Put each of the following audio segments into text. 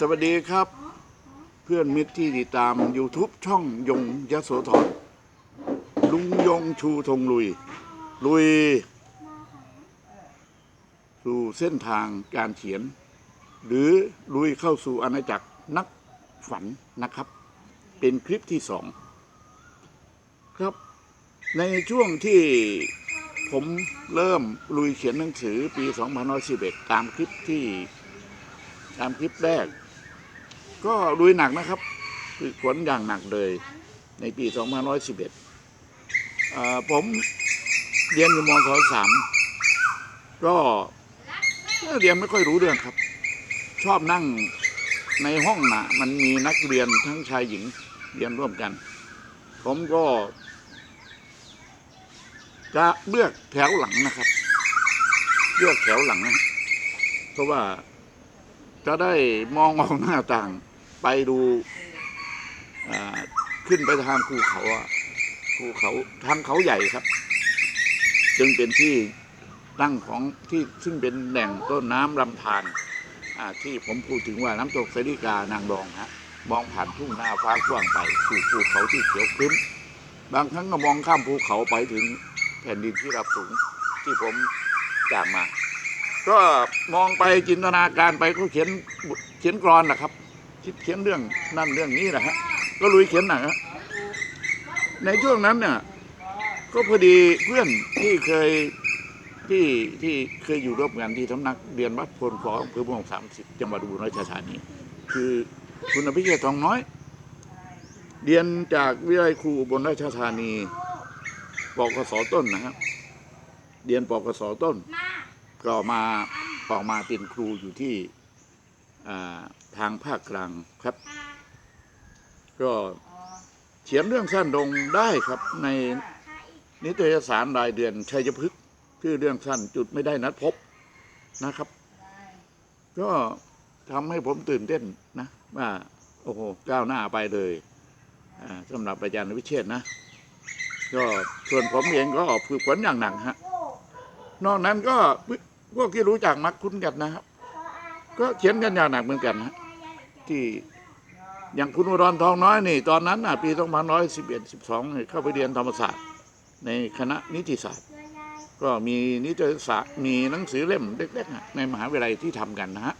สวัสดีครับ เพื่อนมิตรที่ติดตาม YouTube ช่องยงยโสธรลุงยงชูธงลุย ลุย สู่เส้นทางการเขียน หรือลุยเข้าสู่อาณาจักรนักฝันนะครับ เป็นคลิปที่สองครับ ในช่วงที่ผมเริ่มลุยเขียนหนังสือปี 2511 ตามคลิปที่ตามคลิปแรก ก็ลุยหนักนะครับคือขนอย่างหนักเลยในปี 2511 ผมเรียนอยู่มศสามก็เรียนไม่ค่อยรู้เรื่องครับ ชอบนั่งในห้องนะมันมีนักเรียนทั้งชายหญิงเรียนร่วมกัน ผมก็จะเลือกแถวหลังนะครับ เลือกแถวหลังนะเพราะว่าจะได้มองออกหน้าต่าง ไปดูขึ้นไปทางภูเขาภูเขาทางเขาใหญ่ครับ จึงเป็นที่ตั้งของที่ซึ่งเป็นแหล่งต้นน้ำลำธารที่ผมพูดถึงว่าน้ำตกเสริกานางรองฮะมองผ่านทุ่งนาฟ้ากว้างไปสู่ภูเขาที่เขียวครึ้ม บางครั้งก็มองข้ามภูเขาไปถึงแผ่นดินที่รับสูงที่ผมจากมา ก็มองไปจินตนาการไปก็เขียนเขียนกรอนนะครับ คิดเขียนเรื่องนั่นเรื่องนี้นะฮะก็ลุยเขียนหนังฮะในช่วงนั้นเนี่ยก็พอดีเพื่อนที่เคยที่ที่เคยอยู่ร่วมกันที่สำนักเรียนวัดโพนขออำเภอเมืองสามสิบจังหวัดอุบลราชธานีคือคุณอภิเชษฐ์ทองน้อย เรียนจากวิทยาลัยครูอุบลราชธานีปกศต้นนะครับเรียนปกศต้น ก็มาออกมาเป็นครูอยู่ที่อ่า ทางภาคกลางครับ ก็เขียนเรื่องสั้นลงได้ครับในนิตยสารรายเดือนชัยพฤกษ์ชื่อเรื่องสั้นจุดไม่ได้นัดพบนะครับ ก็ทำให้ผมตื่นเต้นนะว่าโอ้โหก้าวหน้าไปเลยอ่าสำหรับอาจารย์วิเชษฐ์นะ ก็ส่วนผมเองก็ฝึกฝนอย่างหนักฮะนอกนั้นก็พวกที่รู้จักมักคุ้นกันนะครับ ก็เขียนกันยางหนักเหมือนกันนะที่อย่างคุณอุดรทองน้อยนี่ ตอนนั้นน่ะปี2511 12เนี่ยเข้าไปเรียนธรรมศาสตร์ ในคณะนิติศาสตร์ ก็มีนิตยสารมีหนังสือเล่มเล็กๆในมหาวิทยาลัยที่ทำกันนะฮะ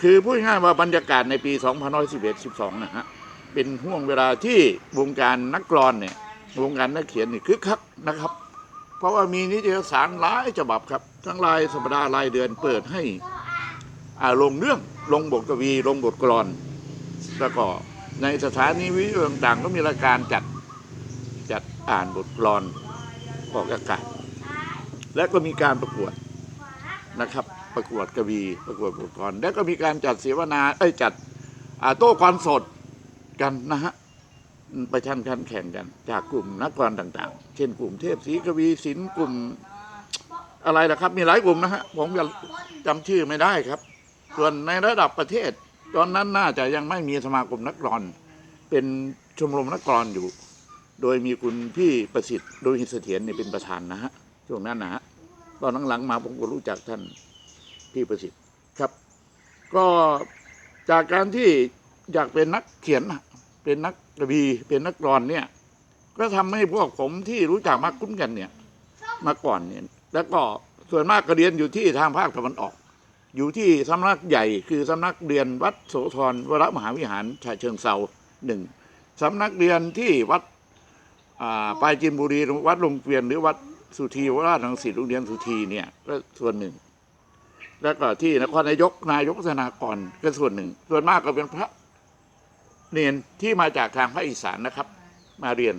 คือพูดง่ายๆว่าบรรยากาศในปี2511 12 นะฮะเป็นห่วงเวลาที่วงการนักกลอนเนี่ยวงการนักเขียนนี่คึกคักนะครับ เพราะว่ามีนิตยสารหลายฉบับครับ ทั้งรายสัปดาห์รายเดือนเปิดให้ ลงเรื่องลงบทกวีลงบทกลอน แล้วก็ในสถานีวิทยุต่างๆ ก็มีรายการจัดจัดอ่านบทกลอนออกอากาศและก็มีการประกวดนะครับ ประกวดกวีประกวดบทกลอน และก็มีการจัดเสวนาเอ้ยจัดโต้กลอนสดกันนะฮะประชันกันแข่งกัน จากกลุ่มนักกลอนต่าง ๆ เช่นกลุ่มเทพศรีกวีศิลป์กลุ่มอะไรนะครับ มีหลายกลุ่มนะฮะผมจำชื่อไม่ได้ครับ ส่วนในระดับประเทศ ตอนนั้นน่าจะยังไม่มีสมาคมนักกลอน เป็นชมรมนักกลอนอยู่ โดยมีคุณพี่ประสิทธิ์โดยหิตเสถียรเนี่ยเป็นประธานนะฮะช่วงนั้นนะฮะตอนหลังๆมาผมก็รู้จักท่านพี่ประสิทธิ์ครับ ก็จากการที่อยากเป็นนักเขียนเป็นนักกวีเป็นนักกรอนเนี่ย ก็ทำให้พวกผมที่รู้จักมากคุ้นกันเนี่ย มาก่อนเนี่ย แล้วก็ส่วนมากก็เรียนอยู่ที่ทางภาคตะวันออก อยู่ที่สำนักใหญ่คือสำนักเรียนวัดโสธรวรมหาวิหารชายเชิงเซาหนึ่งสำนักเรียนที่วัดปลายจินบุรีวัดลงเกวียนหรือวัดสุธีวราชรังสิตโรงเรียนสุธีเนี่ยก็ส่วนหนึ่ง แล้วก็ที่นครนายกนายกสนากรก็ส่วนหนึ่ง ส่วนมากก็เป็นพระเรียนที่มาจากทางภาคอีสานนะครับ มาเรียน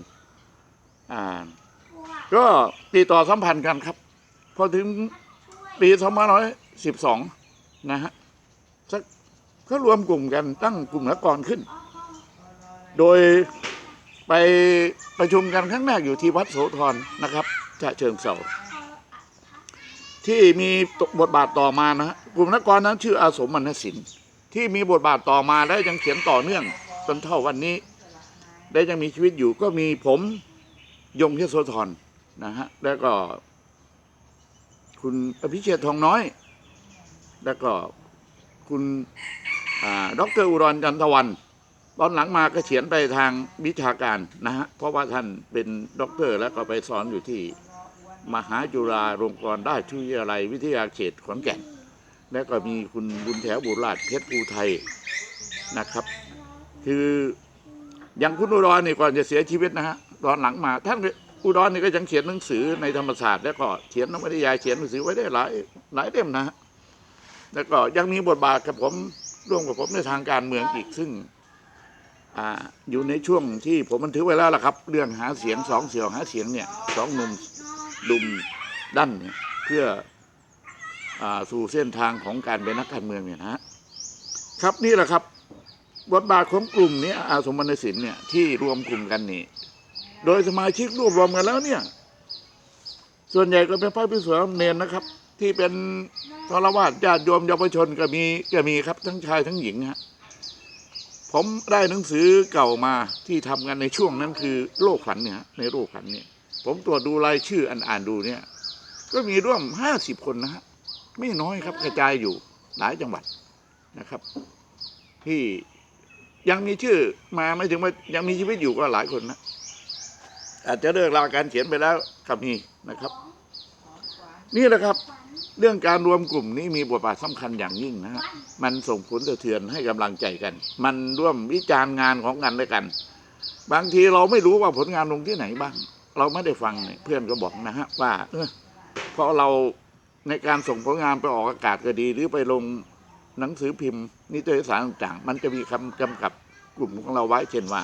อ่าก็ติดต่อสัมพันธ์กันครับ พอถึงปี2512นะฮะสักก็รวมกลุ่มกันตั้งกลุ่มนักกรขึ้น โดยไปประชุมกันครั้งแรกอยู่ที่วัดโสธรนะครับชะเชิงเซาที่มีบทบาทต่อมานะฮะกลุ่มนักกรนั้นชื่ออาสมมนสินที่มีบทบาทต่อมาและยังเขียนต่อเนื่องจนเท่าวันนี้ ได้ยังมีชีวิตอยู่ก็มีผมยงเทศโสธรนะฮะแล้วก็ คุณอภิเชษฐ์ทองน้อย แล้วก็คุณอ่าดรอุรนจันทวันตอนหลังมาก็เขียนไปทางวิชาการนะฮะ เพราะว่าท่านเป็นด็อกเตอร์แล้วก็ไปสอนอยู่ที่มหาจุฬาลงกรณราชวิทยาลัยวิทยาเขตขอนแก่น แล้วก็มีคุณบุญแถวบุราชเพชรภูไทยนะครับ คืออย่างคุณอุดรนี่ก่อนจะเสียชีวิตนะฮะตอนหลังมาท่านอุดรนี่ก็ยังเขียนหนังสือในธรรมศาสตร์ แล้วก็เขียนนวนิยายเขียนหนังสือไว้ได้หลายหลายเล่มนะฮะ แล้วก็ยังมีบทบาทกับผมร่วมกับผมในทางการเมืองอีกซึ่งอ่าอยู่ในช่วงที่ผมบันทึกไว้แล้วล่ะครับ เรื่องหาเสียงสองเสี่ยวหาเสียงเนี่ยสองหนุ่มดุมดันเนี่ยเพื่ออาสู่เส้นทางของการเป็นนักการเมืองเนี่ยนะฮะครับนี่แหละครับบทบาทของกลุ่มนี้อาสมณศิลป์เนี่ยที่รวมกลุ่มกันนี่โดยสมาชิกรวบรวมกันแล้วเนี่ย ส่วนใหญ่ก็เป็นพระพิสุทธิ์เนนนะครับ ที่เป็น ฆรวาสญาติโยมเยาวชนก็มีก็มีครับทั้งชายทั้งหญิงฮะผมได้หนังสือเก่ามาที่ทำกันในช่วงนั้นคือโลกฝันเนี่ยในโลกฝันเนี่ย ผมตรวจดูรายชื่ออ่านอ่านดูเนี่ย ก็มีร่วมห้าสิบคนนะฮะไม่น้อยครับกระจายอยู่หลายจังหวัดนะครับ ที่ยังมีชื่อมาไม่ถึงว่ายังมีชีวิตอยู่ก็หลายคนนะอาจจะเลิกลาการเขียนไปแล้วก็มีนะครับ นี่แหละครับ เรื่องการรวมกลุ่มนี้มีบทบาทสำคัญอย่างยิ่งนะฮะมันส่งผลสะเทือนให้กำลังใจกัน มันร่วมวิจารณ์งานของกันและกัน บางทีเราไม่รู้ว่าผลงานลงที่ไหนบ้าง เราไม่ได้ฟังเนี่ยเพื่อนก็บอกนะฮะว่าเออเพราะเราในการส่งผลงานไปออกอากาศก็ดีหรือไปลงหนังสือพิมพ์ นิตยสารต่างๆ มันจะมีคำกำกับกลุ่มของเราไว้เช่นว่า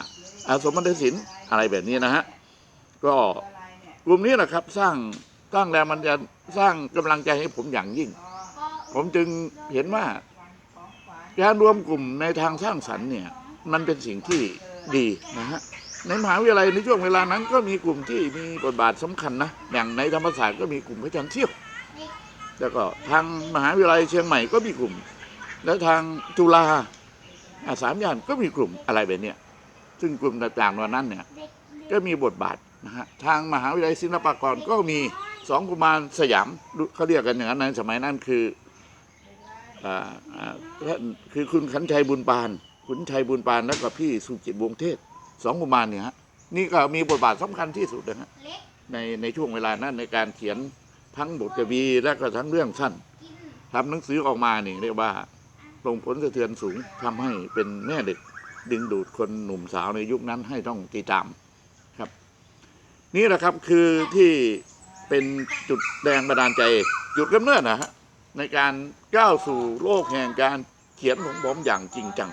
อาสมณศิลป์อะไรแบบนี้นะฮะก็กลุ่มนี้แหละครับสร้าง สร้างแรงมันจะสร้างกำลังใจให้ผมอย่างยิ่ง ผมจึงเห็นว่าการรวมกลุ่มในทางสร้างสรรค์เนี่ยมันเป็นสิ่งที่ดีนะฮะในมหาวิทยาลัยในช่วงเวลานั้นก็มีกลุ่มที่มีบทบาทสำคัญนะอย่างในธรรมศาสตร์ก็มีกลุ่มพระจันทร์เที่ยวแล้วก็ทางมหาวิทยาลัยเชียงใหม่ก็มีกลุ่ม แล้วทางจุฬาอะสามย่านก็มีกลุ่มอะไรแบบเนี้ยซึ่งกลุ่มต่างๆเหล่านั้นเนี่ยก็มีบทบาทนะฮะทางมหาวิทยาลัยศิลปากรก็มี สองกุมารสยามเขาเรียกกันอย่างนั้นในสมัยนั้นคืออ่าอ่าท่านคือคุณขันชัยบุญปาน ขุนชัยบุญปานแล้วก็พี่สุจิตวงศ์เทศสองกุมารเนี่ยฮะนี่ก็มีบทบาทสำคัญที่สุดนะฮะในในช่วงเวลานั้นในการเขียนทั้งบทกวีและก็ทั้งเรื่องสั้นทำหนังสือออกมานี่เรียกว่าส่งผลสะเทือนสูงทำให้เป็นแม่เด็กดึงดูดคนหนุ่มสาวในยุคนั้นให้ต้องติดตามนี่แหละครับคือที่ เป็นจุดแรงบันดาลใจ จุดกำเนิดนะฮะในการก้าวสู่โลกแห่งการเขียนของผมอย่างจริงจัง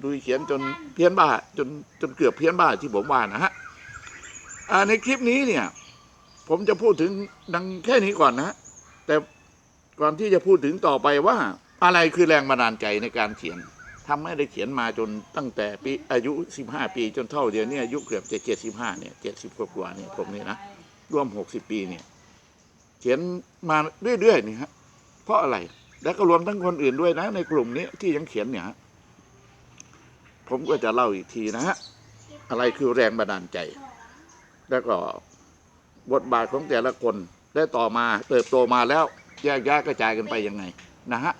ดูเขียนจนเพี้ยนบ้าจนจนเกือบเพี้ยนบ้าที่ผมว่านะฮะในคลิปนี้เนี่ย ผมจะพูดถึงดังแค่นี้ก่อนนะฮะแต่ก่อนที่จะพูดถึงต่อไปว่า อะไรคือแรงบันดาลใจในการเขียนทำให้ได้เขียนมาจนตั้งแต่ปีอายุ 15 ปีจนเท่าเดียวนี้อายุเกือบจะ75เนี่ย70กว่าเนี่ยผมเนี่ยนะ ร่วม60ปีเนี่ย เขียนมาเรื่อยๆนี่ฮะเพราะอะไร แล้วก็รวมทั้งคนอื่นด้วยนะ ในกลุ่มนี้ที่ยังเขียนเนี่ยผมก็จะเล่าอีกทีนะฮะอะไรคือแรงบันดาลใจ แล้วก็บทบาทของแต่ละคนและต่อมาเติบโตมาแล้วแยกย้ายกระจายกันไปยังไงนะฮะ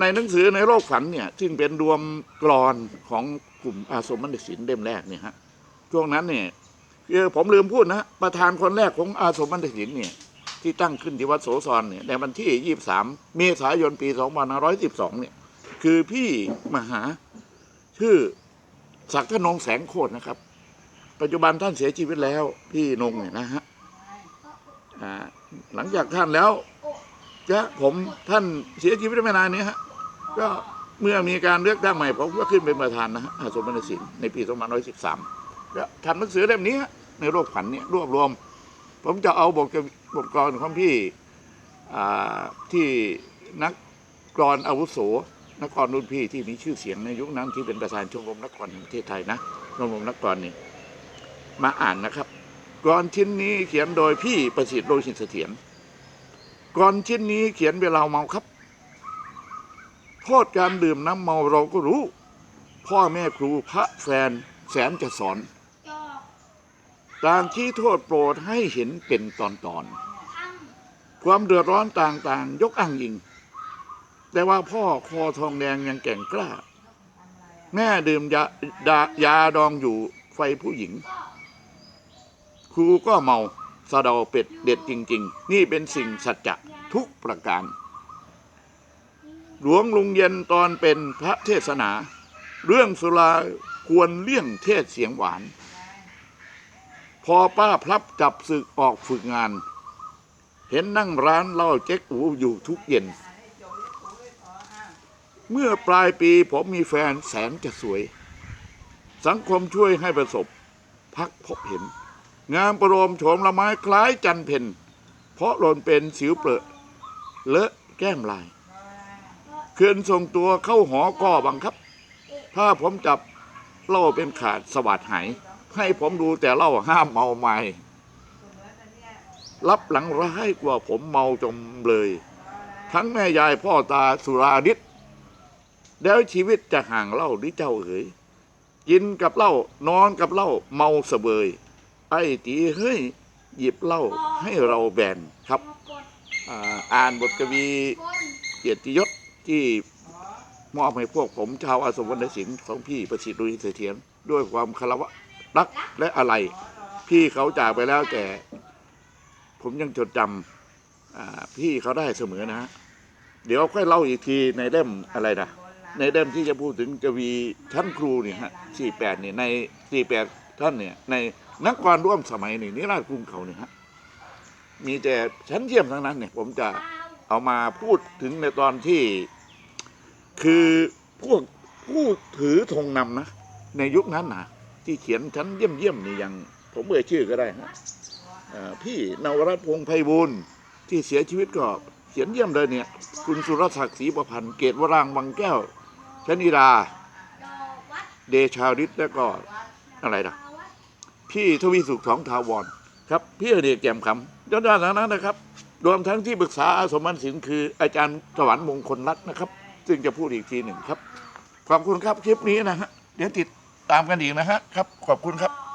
ในหนังสือในโลกฝันเนี่ยซึ่งเป็นรวมกรอนของกลุ่มอาสมมันศิลป์เล่มแรกเนี่ยฮะช่วงนั้นเนี่ย คือผมลืมพูดนะประธานคนแรกของอาสมมันศิลป์เนี่ยที่ตั้งขึ้นที่วัดโสธรเนี่ยในวันที่ 23 เมษายนปี 2512 เนี่ย คือพี่มหาชื่อศักดิ์นงแสงโคตรนะครับ ปัจจุบันท่านเสียชีวิตแล้ว พี่นงเนี่ยนะฮะหลังจากท่านแล้วจะผมท่านเสียชีวิตไม่นานนี้ฮะก็เมื่อมีการเลือกตั้งใหม่ผมก็ขึ้นเป็นประธานนะฮะอาสมณศิลป์ในปี 2513 ทำหนังสือเล่มนี้ในโลกผันเนี่ยรวบรวม ผมจะเอาบทกวีบทกลอนของพี่ที่นักกลอนอาวุโสนักกลอนรุ่นพี่ที่มีชื่อเสียงในยุคนั้นที่เป็นประธานชมรมนักกลอนแห่งประเทศไทยนะชมรมนักกลอนนี่มาอ่านนะครับกลอนชิ้นนี้เขียนโดยพี่ประสิทธิ์โลหิตเสถียรก่อนชิ้นนี้เขียนเวลาเมาครับโทษการดื่มน้ำเมาเราก็รู้ พ่อแม่ครูพระแฟนแสนจะสอน ต่างชี้โทษโปรดให้เห็นเป็นตอนๆความเดือดร้อนต่างๆ ยกอ้างอิง แต่ว่าพ่อคอทองแดงยังแก่งกล้า แม่ดื่มยาดายาดองอยู่ไฟผู้หญิง ครูก็เมาสะเดาเป็ดเด็ดจริง ๆ นี่เป็นสิ่งสัจจะทุกประการ หลวงลุงเย็นตอนเป็นพระเทศนา เรื่องสุราควรเลี่ยงเทศเสียงหวาน พอป้าพลับจับศึกออกฝึกงาน เห็นนั่งร้านเล้าเจ๊กอูอยู่ทุกเย็น เมื่อปลายปีผมมีแฟนแสนจะสวย สังคมช่วยให้ประสบ พักพบเห็น งามประโลมโฉมละไม้คล้ายจันเพนเพราะหล่นเป็นสิวเปรอะเลอะแก้มลายเคลื่อนส่งตัวเข้าหอก็บังคับ ถ้าผมจับเล่าเป็นขาดสวัสดหาย ให้ผมดูแต่เหล่าห้ามเมาไม่รับหลังร้ายกว่าผมเมาจมเลย ทั้งแม่ยายพ่อตาสุราดิษแล้วชีวิตจะห่างเหล่าหรือเจ้าเอ๋ยกินกับเหล้านอนกับเหล้าเมาเสบย ไอ้ตีเฮ้ยหยิบเหล้าให้เราแบนครับ อ่านบทกวีเกียรติยศที่มอบให้พวกผมชาวอาสมวรรณศิลป์ของพี่ประสิทธิ์ดุริเสถียรด้วยความคารวะ รักและอะไร พี่เขาจากไปแล้วแต่ผมยังจดจำพี่เขาได้เสมอนะฮะเดี๋ยวค่อยเล่าอีกทีในเล่มอะไรนะในเล่มที่จะพูดถึงกวีชั้นครูเนี่ยฮะสี่แปดเนี่ยในสี่แปดท่านเนี่ย ในนักการร่วมสมัยนี่นิราชกรุงเขาเนี่ยฮะมีแต่ชั้นเยี่ยมทั้งนั้นเนี่ย ผมจะเอามาพูดถึงในตอนที่คือพวกผู้ถือธงนำนะ ในยุคนั้นนะ ที่เขียนชั้นเยี่ยมเยี่ยมนี่ยังผมเอ่ยชื่อก็ได้ฮะพี่นวรัตน์พงษ์ไพบูลที่เสียชีวิตก็เขียนเยี่ยมเลยเนี่ย คุณสุรศักดิ์ศรีประพันธ์เกตวรางวังแก้วชนิดา เดชาฤทธิ์แล้วก็อะไรนะพี่ทวีสุขสองทาวรครับ พี่เดชแจ่มคำยอดๆทั้งนั้นนะครับ รวมทั้งที่ปรึกษาอาสมมันศิลป์คืออาจารย์สวรรค์มงคลรัตน์นะครับ ซึ่งจะพูดอีกทีหนึ่งครับ ขอบคุณครับคลิปนี้นะฮะเดี๋ยวติด ตามกันอีกนะฮะครับขอบคุณครับ